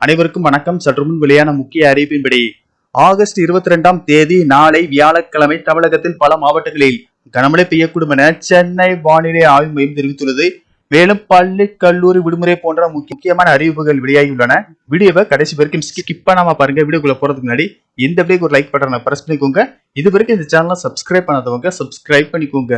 அனைவருக்கும் வணக்கம். சற்று முன் வெளியான முக்கிய அறிவிப்பின்படி ஆகஸ்ட் இருபத்தி ரெண்டாம் தேதி நாளை வியாழக்கிழமை தமிழகத்தில் பல மாவட்டங்களில் கனமழை பெய்யக்கூடும் என சென்னை வானிலை ஆய்வு மையம் தெரிவித்துள்ளது. மேலும் பள்ளி கல்லூரி விடுமுறை போன்ற முக்கியமான அறிவிப்புகள் வெளியாகியுள்ளன. வீடியோவை கடைசி வரைக்கும் ஸ்கிப் பண்ணாம பாருங்க. வீடியோக்குள்ள போறதுக்கு முன்னாடி இந்த வீடியோக்கு ஒரு லைக் பட்டனை பிரஸ் பண்ணிக்கோங்க. இது வரைக்கும் இந்த சேனலை சப்ஸ்கிரைப் பண்ணாதவங்க சப்ஸ்கிரைப் பண்ணிக்கோங்க.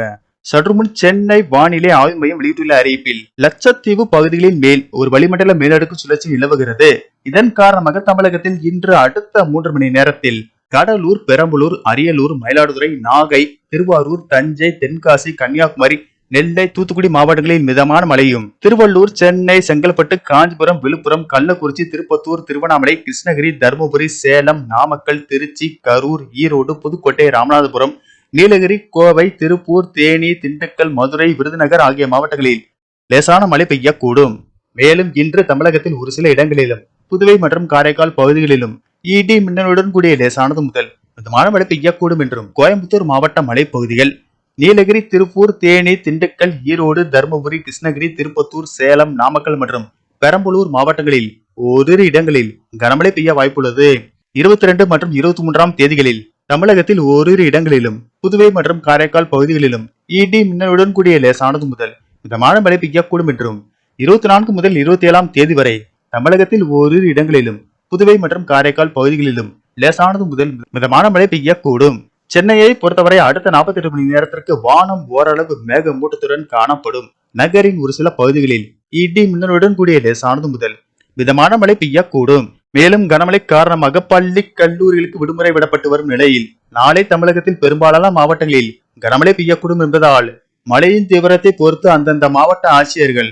சற்றுமுன் சென்னை வானிலை ஆய்வு மையம் வெளியிட்டுள்ள அறிவிப்பில் லட்சத்தீவு பகுதிகளின் மேல் ஒரு வளிமண்டல மேலடுக்கு சுழற்சி நிலவுகிறது. இதன் காரணமாக தமிழகத்தில் இன்று அடுத்த மூன்று மணி நேரத்தில் கடலூர் பெரம்பலூர் அரியலூர் மயிலாடுதுறை நாகை திருவாரூர் தஞ்சை தென்காசி கன்னியாகுமரி நெல்லை தூத்துக்குடி மாவட்டங்களில் மிதமான மழையும். திருவள்ளூர் சென்னை செங்கல்பட்டு காஞ்சிபுரம் விழுப்புரம் கள்ளக்குறிச்சி திருப்பத்தூர் திருவண்ணாமலை கிருஷ்ணகிரி தருமபுரி சேலம் நாமக்கல் திருச்சி கரூர் ஈரோடு புதுக்கோட்டை ராமநாதபுரம் நீலகிரி கோவை திருப்பூர் தேனி திண்டுக்கல் மதுரை விருதுநகர் ஆகிய மாவட்டங்களில் லேசான மழை பெய்யக்கூடும். மேலும் இன்று தமிழகத்தில் ஒரு சில இடங்களிலும் புதுவை மற்றும் காரைக்கால் பகுதிகளிலும் இடி மின்னலுடன் கூடிய லேசானது முதல் மிதமான மழை பெய்யக்கூடும் என்றும் கோயம்புத்தூர் மாவட்ட மலைப்பகுதிகள் நீலகிரி திருப்பூர் தேனி திண்டுக்கல் ஈரோடு தருமபுரி கிருஷ்ணகிரி திருப்பத்தூர் சேலம் நாமக்கல் மற்றும் பெரம்பலூர் மாவட்டங்களில் ஓரிரு இடங்களில் கனமழை பெய்ய வாய்ப்புள்ளது. இருபத்தி ரெண்டு மற்றும் இருபத்தி மூன்றாம் தேதிகளில் தமிழகத்தில் ஓரிரு இடங்களிலும் புதுவை மற்றும் காரைக்கால் பகுதிகளிலும் இடி மின்னலுடன் கூடிய லேசானது முதல் மிதமான மழை பெய்யக்கூடும் என்றும் இருபத்தி நான்கு முதல் இருபத்தி ஏழாம் தேதி வரை தமிழகத்தில் ஓரிரு இடங்களிலும் புதுவை மற்றும் காரைக்கால் பகுதிகளிலும் லேசானது முதல் மிதமான மழை பெய்யக்கூடும். சென்னையை பொறுத்தவரை அடுத்த 48 மணி நேரத்திற்கு வானம் ஓரளவு மேகமூட்டத்துடன் காணப்படும். நகரின் ஒரு சில பகுதிகளில் இடி மின்னலுடன் கூடிய லேசானது முதல் மிதமான மழை பெய்யக்கூடும். மேலும் கனமழை காரணமாக பள்ளி கல்லூரிகளுக்கு விடுமுறை விடப்பட்டு வரும் நிலையில் நாளை தமிழகத்தில் பெரும்பாலான மாவட்டங்களில் கனமழை பெய்யக்கூடும் என்பதால் மழையின் தீவிரத்தை பொறுத்து அந்தந்த மாவட்ட ஆட்சியர்கள்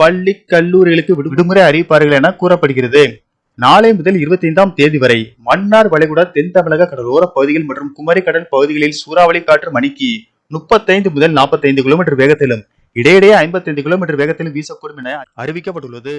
பள்ளி கல்லூரிகளுக்கு விடுமுறை அறிவிப்பார்கள் என கூறப்படுகிறது. நாளை முதல் இருபத்தி ஐந்தாம் தேதி வரை மன்னார் வளைகுடா தென் தமிழக கடலோர பகுதிகள் மற்றும் குமரி கடல் பகுதிகளில் சூறாவளி காற்று மணிக்கு முப்பத்தைந்து முதல் நாற்பத்தைந்து கிலோமீட்டர் வேகத்திலும் இடையிடையே ஐம்பத்தைந்து கிலோமீட்டர் வேகத்திலும் வீசக்கூடும் என அறிவிக்கப்பட்டுள்ளது.